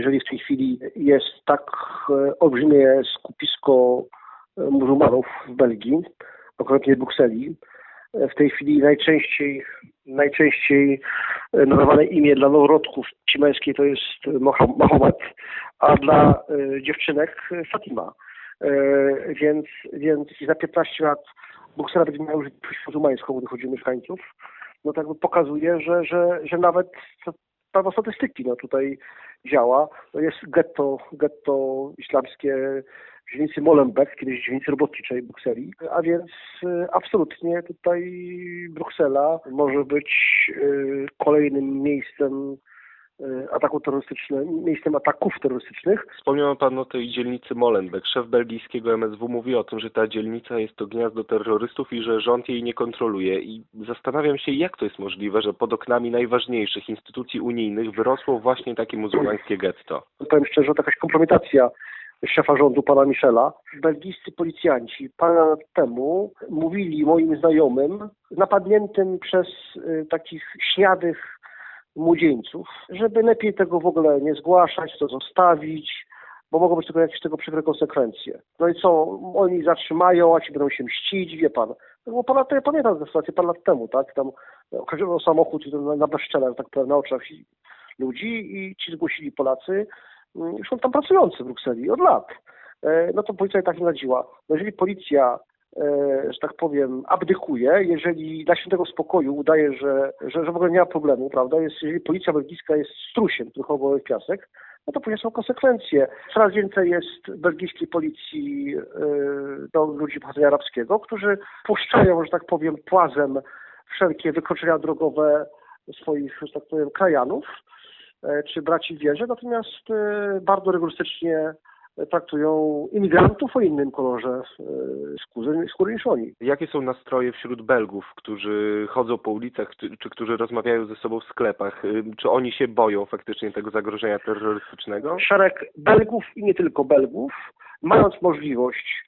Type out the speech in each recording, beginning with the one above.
jeżeli w tej chwili jest tak e, olbrzymie skupisko e, muzułmanów w Belgii, konkretnie w Brukseli, e, w tej chwili najczęściej, najczęściej nadawane imię dla noworodków płci męskiej to jest Mahomet, a dla dziewczynek Fatima. Więc, więc za 15 lat Bruksela będzie miała już większość muzułmańską, gdy chodzi o mieszkańców. No tak pokazuje, że, że, że nawet prawo statystyki no, tutaj działa. To jest getto, getto islamskie w dzielnicy Molenbeek, kiedyś dzielnicy robotniczej Brukseli, a więc e, absolutnie tutaj Bruksela może być e, kolejnym miejscem ataku terrorystycznego, miejscem ataków terrorystycznych. Wspomniał Pan o tej dzielnicy Molenbeek. Szef belgijskiego MSW mówi o tym, że ta dzielnica jest to gniazdo terrorystów i że rząd jej nie kontroluje. I zastanawiam się, jak to jest możliwe, że pod oknami najważniejszych instytucji unijnych wyrosło właśnie takie muzułmańskie getto. powiem szczerze, to jakaś kompromitacja szefa rządu, pana Michela. Belgijscy policjanci parę lat temu mówili moim znajomym, napadniętym przez y, takich śniadych młodzieńców, żeby lepiej tego w ogóle nie zgłaszać, to zostawić, bo mogą być tylko jakieś tego przykre konsekwencje. No i co, oni zatrzymają, a ci będą się mścić, wie pan. No bo ja pamiętam tę sytuację parę lat temu, tak, tam okaziono samochód na, na tak na oczach ludzi i ci zgłosili Polacy, mm, już są tam pracujący w Brukseli od lat. E, No to policja i tak im radziła. No jeżeli policja, że tak powiem, abdykuje, jeżeli dla świętego spokoju udaje, że, że, że w ogóle nie ma problemu, prawda, jest, jeżeli policja belgijska jest strusiem, który chowa w piasek, no to później są konsekwencje. Coraz więcej jest belgijskiej policji e, do ludzi pochodzenia arabskiego, którzy puszczają, że tak powiem, płazem wszelkie wykroczenia drogowe swoich, że tak powiem, krajanów e, czy braci wierze, natomiast e, bardzo rygorystycznie traktują imigrantów o innym kolorze e, skóry, skóry niż oni. Jakie są nastroje wśród Belgów, którzy chodzą po ulicach, czy, czy którzy rozmawiają ze sobą w sklepach? Y, Czy oni się boją faktycznie tego zagrożenia terrorystycznego? Szereg Belgów i nie tylko Belgów, mając możliwość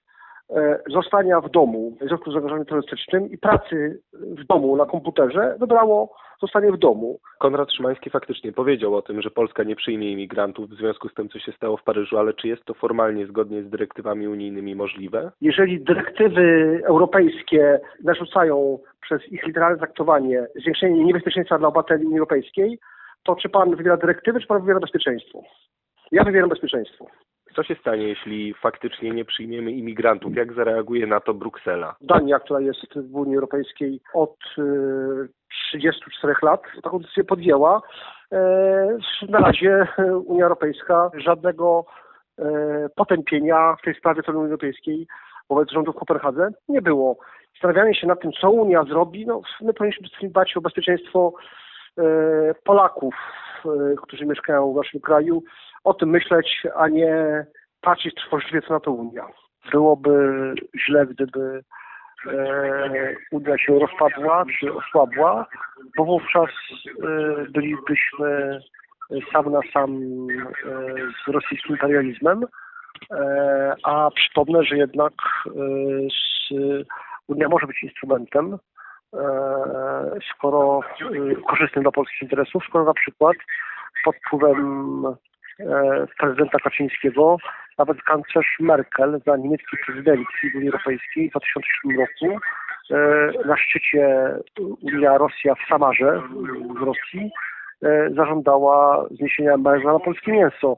e, zostania w domu w związku z zagrożeniem terrorystycznym i pracy w domu na komputerze, wybrało zostanie w domu. Konrad Szymański faktycznie powiedział o tym, że Polska nie przyjmie imigrantów w związku z tym, co się stało w Paryżu, ale czy jest to formalnie zgodnie z dyrektywami unijnymi możliwe? Jeżeli dyrektywy europejskie narzucają przez ich literalne traktowanie zwiększenie niebezpieczeństwa dla obywateli Unii Europejskiej, to czy pan wybiera dyrektywy, czy pan wybiera bezpieczeństwo? Ja wybieram bezpieczeństwo. Co się stanie, jeśli faktycznie nie przyjmiemy imigrantów? Jak zareaguje na to Bruksela? Dania, która jest w Unii Europejskiej od e, 34 lat, taką decyzję podjęła. E, Na razie e, Unia Europejska żadnego e, potępienia w tej sprawie Unii Europejskiej wobec rządu w Kopenhadze nie było. Zastanawianie się nad tym, co Unia zrobi, no my powinniśmy dbać o bezpieczeństwo Polaków, którzy mieszkają w naszym kraju, o tym myśleć, a nie patrzeć trwożliwie, co na to Unia. Byłoby źle, gdyby e, Unia się rozpadła czy osłabła, bo wówczas e, bylibyśmy sam na sam e, z rosyjskim imperializmem, e, a przypomnę, że jednak e, z, Unia może być instrumentem, e, skoro e, korzystnym dla polskich interesów, skoro na przykład pod wpływem prezydenta Kaczyńskiego nawet kanclerz Merkel za niemieckiej prezydencji Unii Europejskiej w 2007 roku e, na szczycie Unia-Rosja w Samarze w Rosji e, zażądała zniesienia embarga na polskie mięso.